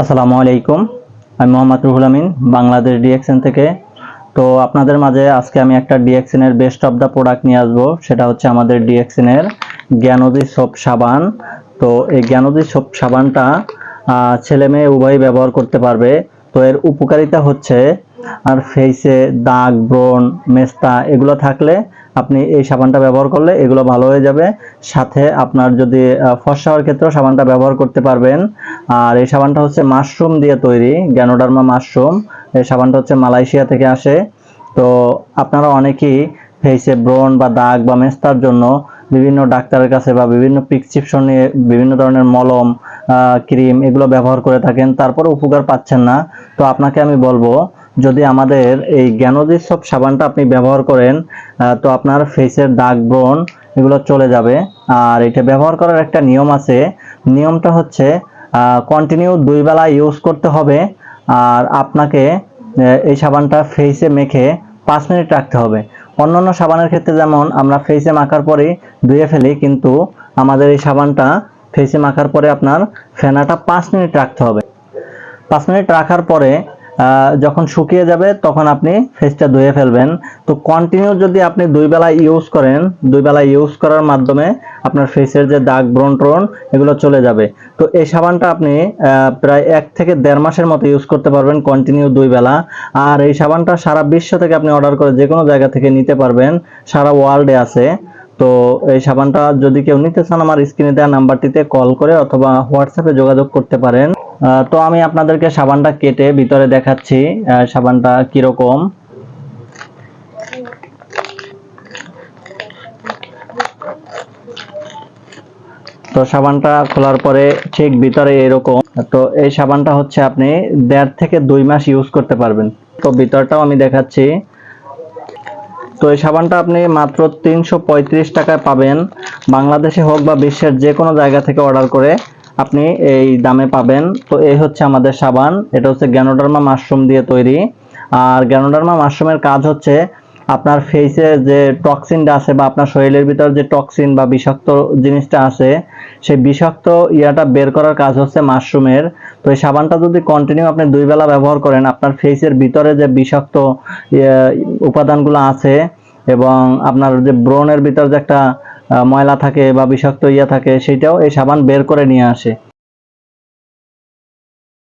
আসসালামু আলাইকুম। আমি মোহাম্মদ রুহুল আমিন, বাংলাদেশ ডিএক্সএন থেকে। তো আপনাদের মাঝে আজকে আমি একটা ডিএক্সএন এর বেস্ট অফ দ্য প্রোডাক্ট নিয়ে আসব। সেটা হচ্ছে আমাদের ডিএক্সএন এর জ্ঞানদী সোপ সাবান। তো এই জ্ঞানদী সোপ সাবানটা ছেলে মেয়ে উভয়ই ব্যবহার করতে পারবে। তো এর উপকারিতা হচ্ছে, আর ফেসে দাগ, ব্রণ, মেস্তা, এগুলো থাকলে আপনি এই সাবানটা ব্যবহার করলে এগুলো ভালো হয়ে যাবে। সাথে আপনার যদি ফর্সা হওয়ার ক্ষেত্রেও সাবানটা ব্যবহার করতে পারবেন। আর এই সাবানটা হচ্ছে মাশরুম দিয়ে তৈরি, গ্যানোডার্মা মাশরুম। এই সাবানটা হচ্ছে মালয়েশিয়া থেকে আসে। তো আপনারা অনেকেই ফেসে ব্রণ বা দাগ বা মেস্তার জন্য বিভিন্ন ডাক্তারের কাছে বা বিভিন্ন প্রিসক্রিপশন নিয়ে বিভিন্ন ধরনের মলম ক্রিম এগুলো ব্যবহার করে থাকেন। তারপরে উপকার পাচ্ছেন না। তো আপনাকে আমি বলব যদি আমাদের এই জ্ঞানদী সব সাবানটা আপনি ব্যবহার করেন তো আপনার ফেসের দাগ, ব্রণ এগুলো চলে যাবে। আর এটা ব্যবহার করার একটা নিয়ম আছে। নিয়মটা হচ্ছে কন্টিনিউ দুই বেলা ইউজ করতে হবে। আর আপনাকে এই সাবানটা ফেসে মেখে পাঁচ মিনিট রাখতে হবে। অন্যান্য সাবানের ক্ষেত্রে যেমন আমরা ফেসে মাখার পরে ধুয়ে ফেলি, কিন্তু আমাদের এই সাবানটা ফেসে মাখার পরে আপনার ফেনাটা পাঁচ মিনিট রাখতে হবে। পাঁচ মিনিট রাখার পরে যখন শুকিয়ে যাবে, তখন আপনি ফেসটা ধুয়ে ফেলবেন। তো কন্টিনিউ যদি আপনি দুই বেলা ইউজ করেন, দুই বেলা ইউজ করার মাধ্যমে আপনার ফেসের যে দাগ, ব্রণ ট্রণ, এগুলো চলে যাবে। তো এই সাবানটা আপনি প্রায় এক থেকে দেড় মাসের মতো ইউজ করতে পারবেন কন্টিনিউ দুই বেলা। আর এই সাবানটা সারা বিশ্ব থেকে আপনি অর্ডার করে যে কোনো জায়গা থেকে নিতে পারবেন। সারা ওয়ার্ল্ডে আছে। তো এই সাবানটা যদি কেউ নিতে চান, আমার স্ক্রিনে দেওয়া নাম্বারটিতে কল করে অথবা হোয়াটসঅ্যাপে যোগাযোগ করতে পারেন। তো আমি আপনাদেরকে সাবানটা কেটে ভিতরে দেখাচ্ছি সাবানটা কীরকম। তো সাবানটা খোলার পরে ঠিক ভিতরে এরকম। তো এই সাবানটা হচ্ছে আপনি দেড় থেকে দুই মাস ইউজ করতে পারবেন। তো ভিতরটাও আমি দেখাচ্ছি। তো এই সাবানটা আপনি মাত্র তিনশো পঁয়ত্রিশ টাকায় পাবেন। বাংলাদেশে হোক বা বিশ্বের যে কোনো জায়গা থেকে অর্ডার করে। আপনি এই দামে পাবেন। তো এই হচ্ছে আমাদের সাবান। এটা হচ্ছে গ্যানোডার্মা মাশরুম দিয়ে তৈরি। আর গ্যানোডার্মা মাশরুমের কাজ হচ্ছে আপনার ফেসে যে টক্সিনটা আছে বা আপনার শরীরের ভিতর যে টক্সিন বা বিষাক্ত জিনিসটা আছে সেই বিষাক্ত ইয়াটা বের করার কাজ হচ্ছে মাশরুমের। তো এই সাবানটা যদি কন্টিনিউ আপনি দুই বেলা ব্যবহার করেন আপনার ফেসের ভিতরে যে বিষাক্ত ইয়ে, উপাদানগুলো আছে এবং আপনার যে ব্রণের ভিতর যে একটা ময়লা থাকে বা বিষাক্ত ইয়া থাকে সেটাও এই সাবান বের করে নিয়ে আসে।